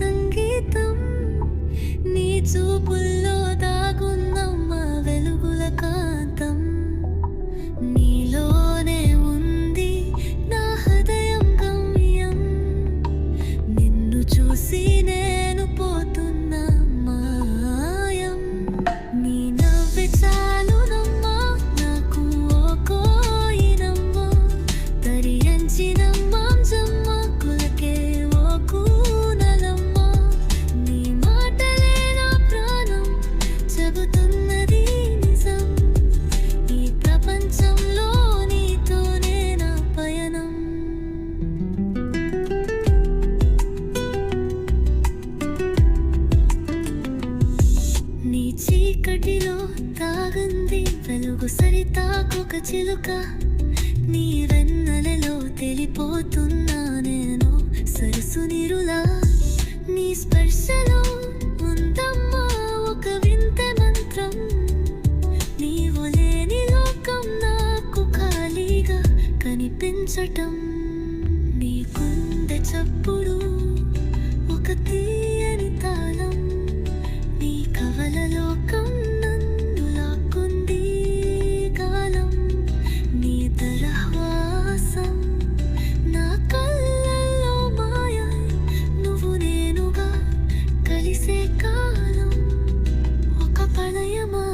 సంగీతం. నీ చూపుల్లో దాగున్నమ్మ వెలుగుల కాంతం. నీలోనే ఉంది నా హృదయం గమ్యం. నిన్ను చూసి నేను పోతున్నా మాయం. నీ నవ్వి చాలునమ్మా నాకు ఓ తరియంచినమ్మా తాగుంది వెలుగు సరితాకొక చిలుక. నీ వెన్నెలలో తెలిపోతున్నా నేను సరసు నిరులా. నీ స్పర్శలో ఉందమ్మా ఒక వింత మంత్రం. నీవు లేని లోకం నాకు ఖాళీగా కనిపించటం. కాలం ఒక పణయమా